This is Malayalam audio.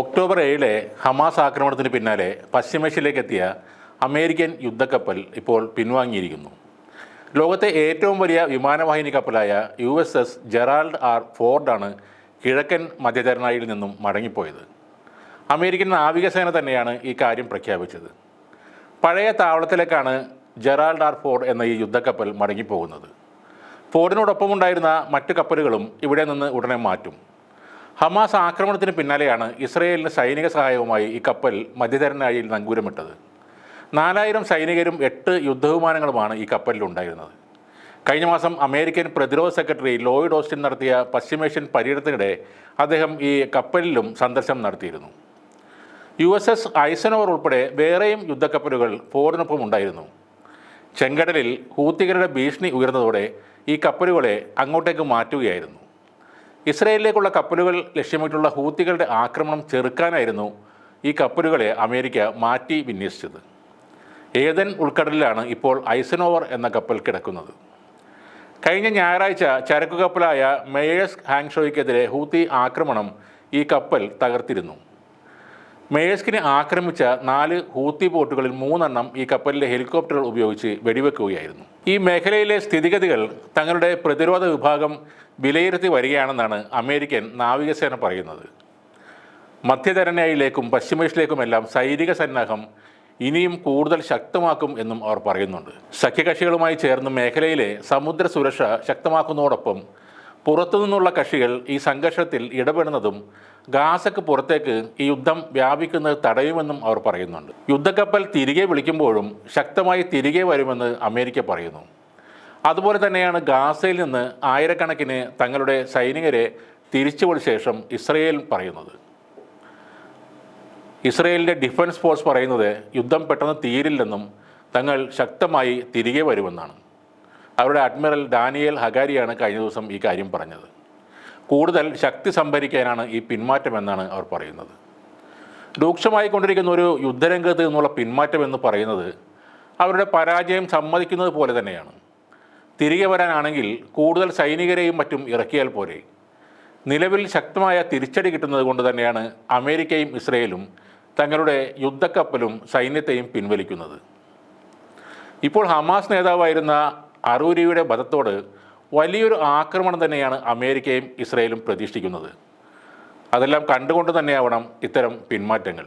ഒക്ടോബർ ഏഴിലെ ഹമാസ് ആക്രമണത്തിന് പിന്നാലെ പശ്ചിമേഷ്യയിലേക്ക് എത്തിയ അമേരിക്കൻ യുദ്ധക്കപ്പൽ ഇപ്പോൾ പിൻവാങ്ങിയിരിക്കുന്നു. ലോകത്തെ ഏറ്റവും വലിയ വിമാനവാഹിനി കപ്പലായ U S S Gerald R ഫോർഡാണ് കിഴക്കൻ മധ്യധരനായിൽ നിന്നും മടങ്ങിപ്പോയത്. അമേരിക്കൻ നാവികസേന തന്നെയാണ് ഈ കാര്യം പ്രഖ്യാപിച്ചത്. പഴയ താവളത്തിലേക്കാണ് ജെറാൾഡ് ആർ ഫോർഡ് എന്ന ഈ യുദ്ധക്കപ്പൽ മടങ്ങിപ്പോകുന്നത്. ഫോർഡിനോടൊപ്പമുണ്ടായിരുന്ന മറ്റു കപ്പലുകളും ഇവിടെ നിന്ന് ഉടനെ മാറ്റും. ഹമാസ് ആക്രമണത്തിന് പിന്നാലെയാണ് ഇസ്രയേലിന് സൈനിക സഹായവുമായി ഈ കപ്പൽ മധ്യധരനാഴിയിൽ നങ്കൂരമിട്ടത്. നാലായിരം സൈനികരും എട്ട് യുദ്ധവിമാനങ്ങളുമാണ് ഈ കപ്പലിലുണ്ടായിരുന്നത്. കഴിഞ്ഞ മാസം അമേരിക്കൻ പ്രതിരോധ സെക്രട്ടറി ലോയിഡ് ഓസ്റ്റിൻ നടത്തിയ പശ്ചിമേഷ്യൻ പര്യടനത്തിനിടെ അദ്ദേഹം ഈ കപ്പലിലും സന്ദർശനം നടത്തിയിരുന്നു. യു എസ് എസ് ഐസനോർ ഉൾപ്പെടെ വേറെയും യുദ്ധക്കപ്പലുകൾ പോറിനൊപ്പം ഉണ്ടായിരുന്നു. ചെങ്കടലിൽ ഹൂത്തികളുടെ ഭീഷണി ഉയർന്നതോടെ ഈ കപ്പലുകളെ അങ്ങോട്ടേക്ക് മാറ്റുകയായിരുന്നു. ഇസ്രയേലിലേക്കുള്ള കപ്പലുകൾ ലക്ഷ്യമിട്ടുള്ള ഹൂത്തികളുടെ ആക്രമണം ചെറുക്കാനായിരുന്നു ഈ കപ്പലുകളെ അമേരിക്ക മാറ്റി വിന്യസിച്ചത്. ഏതൻ ഉൾക്കടലിലാണ് ഇപ്പോൾ ഐസനോവർ എന്ന കപ്പൽ കിടക്കുന്നത്. കഴിഞ്ഞ ഞായറാഴ്ച ചരക്കു കപ്പലായ മേയേഴ്സ് ഹാങ്ഷോയ്ക്കെതിരെ ഹൂത്തി ആക്രമണം ഈ കപ്പൽ തകർത്തിരുന്നു. മേയേഴ്സ്കിനെ ആക്രമിച്ച നാല് ഹൂത്തി ബോട്ടുകളിൽ മൂന്നെണ്ണം ഈ കപ്പലിലെ ഹെലികോപ്റ്ററുകൾ ഉപയോഗിച്ച് വെടിവെക്കുകയായിരുന്നു. ഈ മേഖലയിലെ സ്ഥിതിഗതികൾ തങ്ങളുടെ പ്രതിരോധ വിഭാഗം വിലയിരുത്തി വരികയാണെന്നാണ് അമേരിക്കൻ നാവികസേന പറയുന്നത്. മധ്യധരണയിലേക്കും പശ്ചിമേഷ്യയിലേക്കുമെല്ലാം സൈനിക സന്നാഹം ഇനിയും കൂടുതൽ ശക്തമാക്കും എന്നും അവർ പറയുന്നുണ്ട്. സഖ്യകക്ഷികളുമായി ചേർന്ന് മേഖലയിലെ സമുദ്ര സുരക്ഷ ശക്തമാക്കുന്നതോടൊപ്പം പുറത്തുനിന്നുള്ള കക്ഷികൾ ഈ സംഘർഷത്തിൽ ഇടപെടുന്നതും ഗാസക്ക് പുറത്തേക്ക് ഈ യുദ്ധം വ്യാപിക്കുന്നത് തടയുമെന്നും അവർ പറയുന്നുണ്ട്. യുദ്ധക്കപ്പൽ തിരികെ വിളിക്കുമ്പോഴും ശക്തമായി തിരികെ വരുമെന്ന് അമേരിക്ക പറയുന്നു. അതുപോലെ തന്നെയാണ് ഗാസയിൽ നിന്ന് ആയിരക്കണക്കിന് തങ്ങളുടെ സൈനികരെ തിരിച്ചുവിളിച്ച ശേഷം ഇസ്രയേൽ പറയുന്നത്. ഇസ്രയേലിന്റെ ഡിഫൻസ് ഫോഴ്സ് പറയുന്നത് യുദ്ധം പെട്ടെന്ന് തീരില്ലെന്നും തങ്ങൾ ശക്തമായി തിരികെ വരുമെന്നാണ്. അവരുടെ അഡ്മിറൽ ഡാനിയേൽ ഹഗാരിയാണ് കഴിഞ്ഞ ദിവസം ഈ കാര്യം പറഞ്ഞത്. കൂടുതൽ ശക്തി സംഭരിക്കാനാണ് ഈ പിന്മാറ്റം എന്നാണ് അവർ പറയുന്നത്. രൂക്ഷമായി കൊണ്ടിരിക്കുന്ന ഒരു യുദ്ധരംഗത്ത് നിന്നുള്ള പിന്മാറ്റം എന്ന് പറയുന്നത് അവരുടെ പരാജയം സമ്മതിക്കുന്നത് പോലെ തന്നെയാണ്. തിരികെ വരാനാണെങ്കിൽ കൂടുതൽ സൈനികരെയും മറ്റും ഇറക്കിയാൽ പോരെ. നിലവിൽ ശക്തമായ തിരിച്ചടി കിട്ടുന്നത് കൊണ്ട് തന്നെയാണ് അമേരിക്കയും ഇസ്രയേലും തങ്ങളുടെ യുദ്ധക്കപ്പലും സൈന്യത്തെയും പിൻവലിക്കുന്നത്. ഇപ്പോൾ ഹമാസ് നേതാവായിരുന്ന അറൂരിയുടെ വധത്തോട് വലിയൊരു ആക്രമണം തന്നെയാണ് അമേരിക്കയും ഇസ്രയേലും പ്രതീക്ഷിക്കുന്നത്. അതെല്ലാം കണ്ടുകൊണ്ട് തന്നെയാവണം ഇത്തരം പിന്മാറ്റങ്ങൾ.